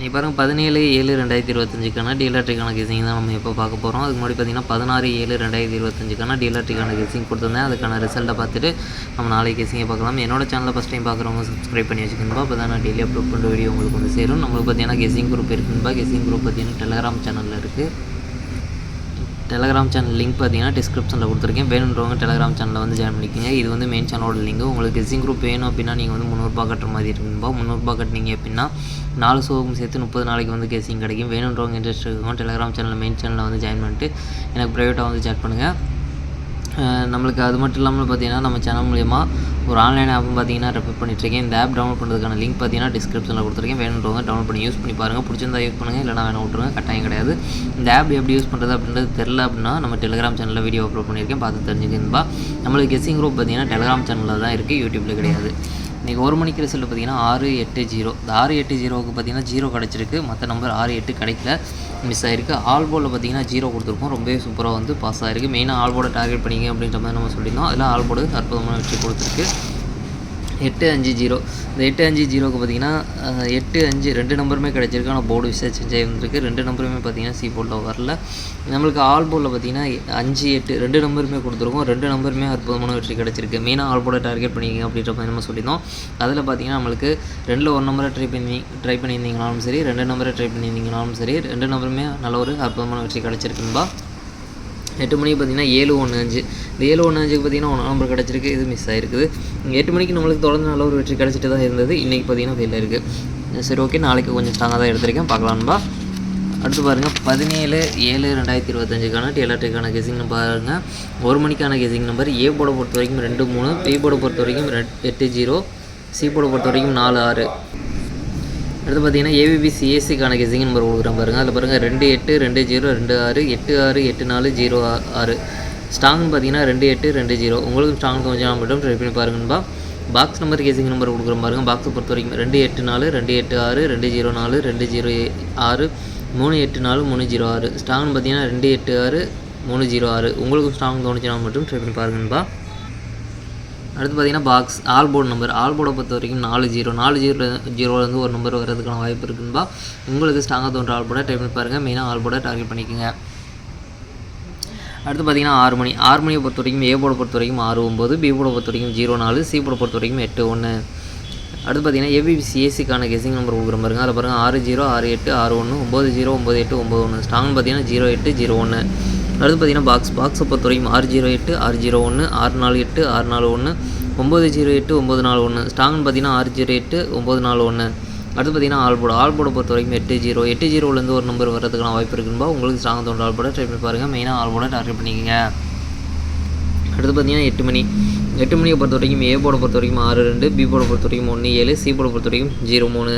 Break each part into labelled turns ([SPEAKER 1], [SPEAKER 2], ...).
[SPEAKER 1] நீ பாருங்கள் பதினேழு ஏழு ரெண்டாயிரத்தி இருபத்தஞ்சுக்கான டிஎல்ஆர்டிக்கான கேசிங் தான் நம்ம இப்போ பார்க்க போகிறோம் அதுக்கு முன்னாடி பார்த்தீங்கன்னா பதினாறு ஏழு ரெண்டாயிரத்தி இருபத்தஞ்சுக்கான டிஎல்ஆர்டிக்கான கேசிங் கொடுத்துருந்தேன். அதுக்கான ரிசல்ட்டை பார்த்துட்டு நம்ம நாளைக்கு கேசிங்கை பார்க்கலாம். என்னோட சேனலை ஃபஸ்ட் டைம் பார்க்குறவங்க சப்ஸ்கிரைப் பண்ணி வச்சுக்கணும்பா அப்போ தான் நான் டெய்லி அப்லோட் பண்ணுற வீடியோ உங்களுக்கு வந்து சேரும். நம்மளுக்கு பார்த்தீங்கன்னா கெசிங் குரூப் இருக்குன்பா கெசிங் குரூப் பார்த்தீங்கன்னா டெலகிராம் சேனலில் இருக்குது டெலகிராம் சேனல் லிங்க் பார்த்தீங்கன்னா டிஸ்கிரிப்ஷனில் கொடுத்துருக்கேன். வேணுன்றவங்க டெலகிராம் சேனலில் வந்து ஜாயின் பண்ணிக்கோங்க. இது வந்து மெயின் சேனலோட லிங்க் உங்களுக்கு ஜிங் குரூப் வேணும் அப்படின்னா நீங்கள் வந்து முந்நூறுபா கட்டுற மாதிரி இருக்கும்பா முந்நூறுபா கட்டினீங்க அப்படின்னா நாலு சோகம் சேர்த்து முப்பது நாளைக்கு வந்து கெஸிங் கிடைக்கும். வேணுன்றவங்க இன்ட்ரெஸ்ட் இருக்கும் டெலகிராம் சேனல் மெயின் சேனலில் வந்து ஜாயின் பண்ணிட்டு எனக்கு ப்ரைவேட்டாக வந்து சேட் பண்ணுங்கள் நம்மளுக்கு அது மட்டும் இல்லாமல் பார்த்தீங்கன்னா நம்ம சேனல் மூலயமா ஒரு ஆன்லைன் ஆப்பும் பார்த்தீங்கன்னா ரெஃபர் பண்ணிட்டுருக்கேன். இந்த ஆப் டவுன்லோட் பண்ணுறதுக்கான லிங்க் பார்த்தீங்கன்னா டிஸ்கிரிப்ஷனில் கொடுத்துருக்கேன். வேணுன்றவங்க டவுன்லோட் பண்ணி யூஸ் பண்ணி பாருங்கள் பிடிச்சிருந்தா யூஸ் பண்ணுங்கள் இல்லைனா வேணா விட்டுருங்க. கட்டாயம் கிடையாது. இந்த ஆப் எப்படி யூஸ் பண்ணுறது அப்படின்றது தெரில அப்படின்னா நம்ம டெலிகிராம் சேனலில் வீடியோ அப்லோட் பண்ணியிருக்கேன். பார்த்து தெரிஞ்சுக்கணும்பா நம்மளுக்கு கெஸிங் குரூப் பார்த்தீங்கன்னா டெலிகிராம் சேனலில் தான் இருக்குது யூடியூப்பில் கிடையாது. இன்றைக்கி ஒரு மணிக்கு ரிசல்ட் பார்த்தீங்கன்னா ஆறு எட்டு ஜீரோ. இந்த ஆறு எட்டு ஜீரோவுக்கு பார்த்தீங்கன்னா ஜீரோ கிடச்சிருக்கு. மற்ற நம்பர் ஆறு எட்டு கிடைக்கல. மிஸ் ஆகிருக்கு ஆல் போலில் பார்த்தீங்கன்னா ஜீரோ கொடுத்துருக்கோம். ரொம்பவே சூப்பராக வந்து பாஸ் ஆகிருக்கு மெயினாக ஆல் போர்டை டார்கெட் பண்ணிங்க அப்படின்ற மாதிரி நம்ம சொல்லியிருந்தோம். அதில் ஆல் போர்டு அற்புதமான வெற்றி கொடுத்துருக்கு. எட்டு அஞ்சு ஜீரோ. இந்த எட்டு அஞ்சு ஜீரோக்கு பார்த்தீங்கன்னா எட்டு அஞ்சு ரெண்டு நம்பருமே கிடச்சிருக்கு. ஆனால் போர்டு விசேஷ சேஞ்ச் ஆகிருந்திருக்கு ரெண்டு நம்பருமே பார்த்தீங்கன்னா சி போர்டில் வரல. நம்மளுக்கு ஆல் போர்டில் பார்த்தீங்கன்னா அஞ்சு எட்டு ரெண்டு நம்பருமே கொடுத்துருக்கோம். ரெண்டு நம்பருமே அற்புதமான வெற்றி கிடச்சிருக்கு. மெயினாக ஆல் போர்டை டார்கெட் பண்ணிங்க அப்படின்ற மாதிரி நம்ம சொல்லியிருந்தோம். அதில் பார்த்தீங்கன்னா நம்மளுக்கு ரெண்டில் ஒரு நம்பரை ட்ரை பண்ணி ட்ரை பண்ணியிருந்தீங்கனாலும் சரி ரெண்டு நம்பரை ட்ரை பண்ணியிருந்தீங்கனாலும் சரி ரெண்டு நம்பருமே நல்ல ஒரு அற்புதமான வெற்றி கிடச்சிருக்குன்பா எட்டு மணிக்கு பார்த்தீங்கன்னா ஏழு ஒன்று அஞ்சு. இந்த ஏழு ஒன்று அஞ்சுக்கு பார்த்தீங்கன்னா ஒன்று நம்பர் கிடச்சிருக்கு. இது மிஸ் ஆயிருக்குது. எட்டு மணிக்கு நம்மளுக்கு தொடர்ந்து நல்ல ஒரு வெற்றி கிடச்சிட்டு தான் இருந்தது. இன்றைக்கி பார்த்தீங்கன்னா ஃபெயில் இருக்குது சரி ஓகே நாளைக்கு கொஞ்சம் ஸ்ட்ராங்காக தான் எடுத்திருக்கேன். பார்க்கலான்பா அடுத்து பாருங்கள் பதினேழு ஏழு ரெண்டாயிரத்தி இருபத்தஞ்சுக்கான டெலாட்டுக்கான கெசிங் பாருங்கள் ஒரு மணிக்கான கெசிங் நம்பர் ஏ போட பொறுத்த வரைக்கும் ரெண்டு மூணு. பி போட பொறுத்த வரைக்கும் ரெட் எட்டு ஜீரோ. சி போட பொறுத்த வரைக்கும் நாலு ஆறு. அடுத்து பார்த்தீங்கன்னா ஏவிபி சிஎஸ்சிக்கான கெசிங் நம்பர் கொடுக்குறேன் பாருங்கள் அதில் பாருங்கள் ரெண்டு எட்டு ரெண்டு ஜீரோ ரெண்டு ஆறு எட்டு ஆறு எட்டு நாலு ஜீரோ ஆ- ஆறு. ஸ்ட்ராங்னு பார்த்தீங்கன்னா ரெண்டு எட்டு ரெண்டு ஜீரோ. உங்களுக்கு ஸ்ட்ராங் கொஞ்சம் நாள் மட்டும் ட்ரை பண்ணி பாருங்கப்பா பாக்ஸ் நம்பர் கேசிங் நம்பர் கொடுக்குற பாருங்கள் பாக்ஸை பொறுத்த வரைக்கும் ரெண்டு எட்டு நாலு ரெண்டு எட்டு ஆறு ரெண்டு ஜீரோ நாலு ரெண்டு ஜீரோ ஆறு. மூணு எட்டு நாலு மூணு ஜீரோ ஆறு. ஸ்ட்ராங்னு பார்த்தீங்கன்னா ரெண்டு எட்டு ஆறு மூணு ஜீரோ ஆறு. உங்களுக்கு ஸ்ட்ராங் தோணுச்சுனா மட்டும் ட்ரை பண்ணி பாருங்கப்பா அடுத்து பார்த்தீங்கன்னா box all board number all போர்டை பொறுத்த வரைக்கும் நாலு ஜீரோ நாலு ஜீரோ ஜீரோலேருந்து ஒரு நம்பர் வரதுக்கான வாய்ப்பு இருக்குன்பா உங்களுக்கு ஸ்ட்ராங்காக தோன்ற ஆல் போர்டை டைப் பண்ணி பாருங்கள் மெயினாக ஆல் போர்டை டார்கெட் பண்ணிக்கோங்க. அடுத்து பார்த்தீங்கன்னா ஆறு மணி. ஆறு மணியை பொறுத்த வரைக்கும் ஏ போர்டை பொறுத்த வரைக்கும் ஆறு ஒம்பது பி போர்டை பொறுத்த வரைக்கும் ஜீரோ நாலு சி போர்டை பொறுத்த வரைக்கும் எட்டு ஒன்று அடுத்து பார்த்தீங்கன்னா ஏபிசி ஏசிக்கான கெசிங் நம்பர் கொடுக்குற பாருங்க அதில் பாருங்கள் ஆறு ஜீரோ ஆறு எட்டு ஆறு ஒன்று ஒம்பது ஜீரோ ஒம்பது எட்டு ஒம்பது ஒன்று ஸ்ட்ராங்னு பார்த்தீங்கன்னா ஜீரோ எட்டு ஜீரோ ஒன்று அடுத்து பார்த்தீங்கன்னா பாக்ஸ் பாக்ஸை பொறுத்தவரைக்கும் ஆறு ஜீரோ எட்டு ஆறு ஜீரோ ஒன்று ஆறு நாலு எட்டு ஆறு நாலு ஒன்று ஒம்பது ஜீரோ எட்டு ஒம்பது நாலு ஒன்று ஸ்டாங்னு பார்த்தீங்கன்னா ஆறு ஜீரோ எட்டு ஒம்பது நாலு ஒன்று அடுத்து பார்த்தீங்கன்னா ஆல்போட ஆல்போட பொறுத்த வரைக்கும் எட்டு ஜீரோ எட்டு ஜீரோலேருந்து ஒரு நம்பர் வரதுக்கான வாய்ப்பு இருக்குன்பா உங்களுக்கு ஸ்ட்ராங் தோன்ற ஆல்போட ட்ரை பண்ணி பாருங்கள் மெயினாக ஆல்போட டார்கெட் பண்ணிக்கோங்க. அடுத்து பார்த்தீங்கன்னா எட்டு மணி. எட்டு மணியை பொறுத்த வரைக்கும் ஏ போட பொறுத்த வரைக்கும் ஆறு ரெண்டு பி போட பொறுத்த வரைக்கும் ஒன்று ஏழு சி போட பொறுத்த வரைக்கும் ஜீரோ மூணு.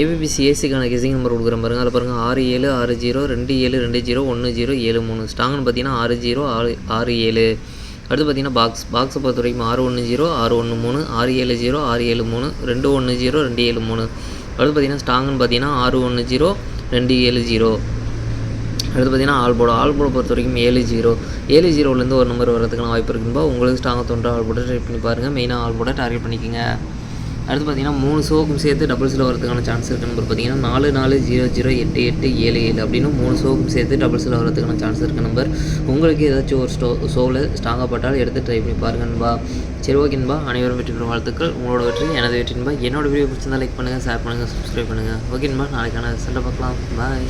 [SPEAKER 1] ஏபிபிசி ஏசிக்கான கெசிங் நம்பர் கொடுக்குற பாருங்க. அதில் பாருங்கள் ஆறு ஏழு ஆறு ஜீரோ ரெண்டு ஏழு ரெண்டு ஜீரோ ஒன்று ஜீரோ ஏழு மூணு. ஸ்டாங்னு பார்த்தீங்கன்னா ஆறு ஜீரோ ஆறு ஆறு ஏழு. அடுத்து பார்த்தீங்கன்னா பாக்ஸ் பாக்ஸை பொறுத்த வரைக்கும் ஆறு ஒன்று ஜீரோ ஆறு ஒன்று மூணு ஆறு ஏழு ஜீரோ ஆறு ஏழு மூணு ரெண்டு ஒன்று ஜீரோ ரெண்டு ஏழு மூணு. அடுத்து பார்த்தீங்கன்னா ஸ்டாங்குன்னு பார்த்தீங்கன்னா ஆறு ஒன்று ஜீரோ ரெண்டு ஏழு ஜீரோ. அடுத்து பார்த்தீங்கன்னா ஆல்போட ஆல்போட பொறுத்த வரைக்கும் ஏழு ஜீரோ. ஏழு ஜீரோலேருந்து ஒரு நம்பர் வரதுக்கான வாய்ப்பு இருக்குன்பா உங்களுக்கு ஸ்ட்ராங்காக தோன்ற ஆல் ட்ரை பண்ணி பாருங்கள் மெயினாக ஆல் டார்கெட் பண்ணிக்கோங்க. அடுத்து பார்த்தீங்கன்னா மூணு ஷோக்கும் சேர்த்து டபுள்ஸில் வரதுக்கான சான்ஸ் இருக்குது நம்பர் பார்த்தீங்கன்னா நாலு நாலு ஜீரோ ஜீரோ எட்டு எட்டு ஏழு ஏழு அப்படின்னு மூணு ஷோக்கும் சேர்த்து டபுள்ஸில் வரதுக்கான சான்ஸ் இருக்குது நம்பர் உங்களுக்கு ஏதாச்சும் ஒரு ஸ்டோ ஷோவில் ஸ்ட்ராங்காக பட்டால் எடுத்து ட்ரை பண்ணி பாருங்கன்பா சரி ஓகேன்பா அனைவரும் வெற்றி பெறும் வாழ்த்துக்கள். உங்களோட வெற்றி எனது வெற்றின்பா என்னோட வீடியோ பிடிச்சிருந்தா லைக் பண்ணுங்கள் ஷேர் பண்ணுங்கள் சப்ஸ்கிரைப் பண்ணுங்கள் ஓகேன்பா நாளைக்கான சண்டை பார்க்கலாம். பாய்